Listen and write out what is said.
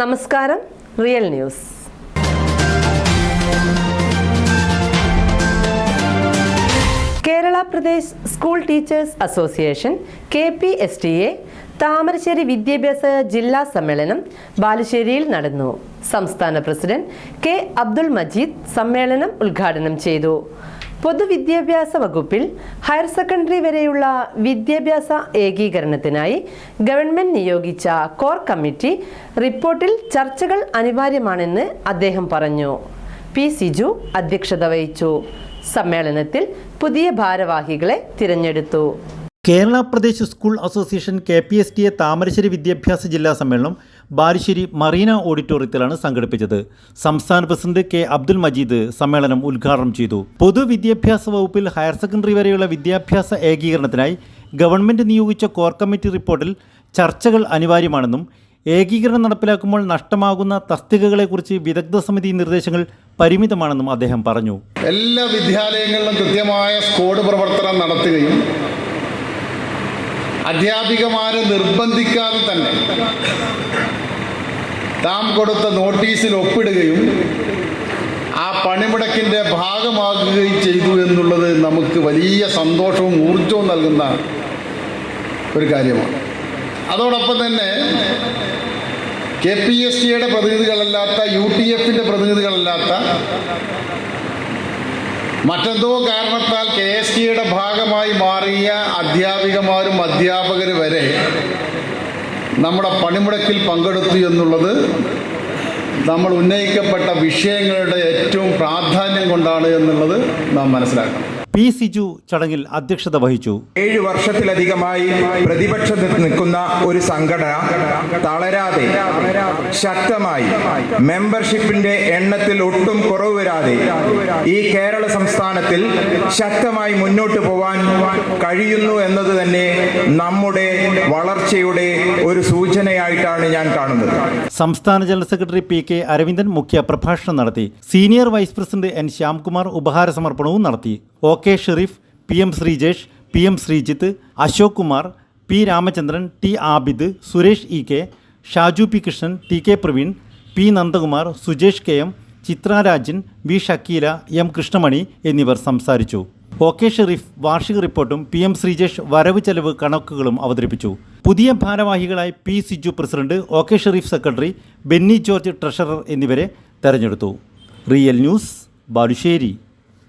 നമസ്കാരം real news Kerala Pradesh school teachers association K P S T A Thamarassery വിദ്യാഭ്യാസ ജില്ലാ സമ്മേളനം ബാലുശ്ശേരിയിൽ നടന്നു. സംസ്ഥാന പ്രസിഡന്റ് കെ അബ്ദുൾ മജീദ് സമ്മേളനം ഉദ്ഘാടനം ചെയ്തു. പൊതുവിദ്യാഭ്യാസ വകുപ്പിൽ ഹയർ സെക്കൻഡറി വരെയുള്ള വിദ്യാഭ്യാസ ഏകീകരണത്തിനായി ഗവൺമെന്റ് നിയോഗിച്ച കോർ കമ്മിറ്റി റിപ്പോർട്ടിൽ ചർച്ചകൾ അനിവാര്യമാണെന്ന് അദ്ദേഹം പറഞ്ഞു. പി സിജു അധ്യക്ഷത വഹിച്ചു. സമ്മേളനത്തിൽ പുതിയ ഭാരവാഹികളെ തിരഞ്ഞെടുത്തു. Kerala Pradesh school association K P S T A Thamarassery വിദ്യാഭ്യാസ ജില്ലാ സമ്മേളനം ബാലുശ്ശേരി മറീന ഓഡിറ്റോറിയത്തിലാണ് സംഘടിപ്പിച്ചത്. സംസ്ഥാന പ്രസിഡന്റ് കെ അബ്ദുൽ മജീദ് സമ്മേളനം ഉദ്ഘാടനം ചെയ്തു. പൊതുവിദ്യാഭ്യാസ വകുപ്പിൽ ഹയർ സെക്കൻഡറി വരെയുള്ള വിദ്യാഭ്യാസ ഏകീകരണത്തിനായി ഗവൺമെന്റ് നിയോഗിച്ച കോർ കമ്മിറ്റി റിപ്പോർട്ടിൽ ചർച്ചകൾ അനിവാര്യമാണെന്നും ഏകീകരണം നടപ്പിലാക്കുമ്പോൾ നഷ്ടമാകുന്ന തസ്തികകളെക്കുറിച്ച് വിദഗ്ധ സമിതി നിർദ്ദേശങ്ങൾ പരിമിതമാണെന്നും അദ്ദേഹം പറഞ്ഞു. എല്ലാ വിദ്യാലയങ്ങളിലും കൃത്യമായ സ്കോഡ് പ്രവർത്തനം നടത്തുകയും അധ്യാപികമാരെ നിർബന്ധിക്കാതെ തന്നെ താം കൊടുത്ത നോട്ടീസിൽ ഒപ്പിടുകയും ആ പണിമുടക്കിന്റെ ഭാഗമാകുകയും ചെയ്തു എന്നുള്ളത് നമുക്ക് വലിയ സന്തോഷവും ഊർജവും നൽകുന്ന ഒരു കാര്യമാണ്. അതോടൊപ്പം തന്നെ കെ പി എസ് സിയുടെ പ്രതിനിധികളല്ലാത്ത യു ടി എഫിന്റെ പ്രതിനിധികളല്ലാത്ത മറ്റെന്തോ കാരണത്താൽ കെ എസ് ടിയുടെ ഭാഗമായി മാറിയ അധ്യാപികമാരും അധ്യാപകർ വരെ നമ്മുടെ പണിമുടക്കിൽ പങ്കെടുത്തു എന്നുള്ളത് നമ്മൾ ഉന്നയിക്കപ്പെട്ട വിഷയങ്ങളുടെ ഏറ്റവും പ്രാധാന്യം കൊണ്ടാണ് എന്നുള്ളത് നാം മനസ്സിലാക്കണം. പി സിജു ചടങ്ങിൽ അധ്യക്ഷത വഹിച്ചു. ഏഴ് വർഷത്തിലധികമായി പ്രതിപക്ഷത്ത് നിൽക്കുന്ന ഒരു സംഘടന തളരാതെ ശക്തമായി മെമ്പർഷിപ്പിന്റെ എണ്ണത്തിൽ ഒട്ടും കുറവ് വരാതെ ഈ കേരള സംസ്ഥാനത്തിൽ ശക്തമായി മുന്നോട്ട് പോവാൻ കഴിയുന്നു എന്നത് തന്നെ നമ്മുടെ വളർച്ചയുടെ ഒരു സൂചനയായിട്ടാണ് ഞാൻ കാണുന്നത്. സംസ്ഥാന general secretary P K Aravindan മുഖ്യ പ്രഭാഷണം നടത്തി. Senior vice president N Shyamkumar ഉപഹാര സമർപ്പണവും നടത്തി. O K Shereef P M Sreejesh P M Sreejith Ashok Kumar P Ramachandran T Abid Suresh E K Shaju P Krishnan T K Praveen P Nandakumar Sujesh K M Chitrarajan V Shakeela M Krishnamani എന്നിവർ സംസാരിച്ചു. O K Sharif വാർഷിക റിപ്പോർട്ടും P M Sreejesh വരവ് ചെലവ് കണക്കുകളും അവതരിപ്പിച്ചു. പുതിയ ഭാരവാഹികളായി P Siju president O K Shereef secretary Benny George treasurer എന്നിവരെ തെരഞ്ഞെടുത്തു. Real news Balussery.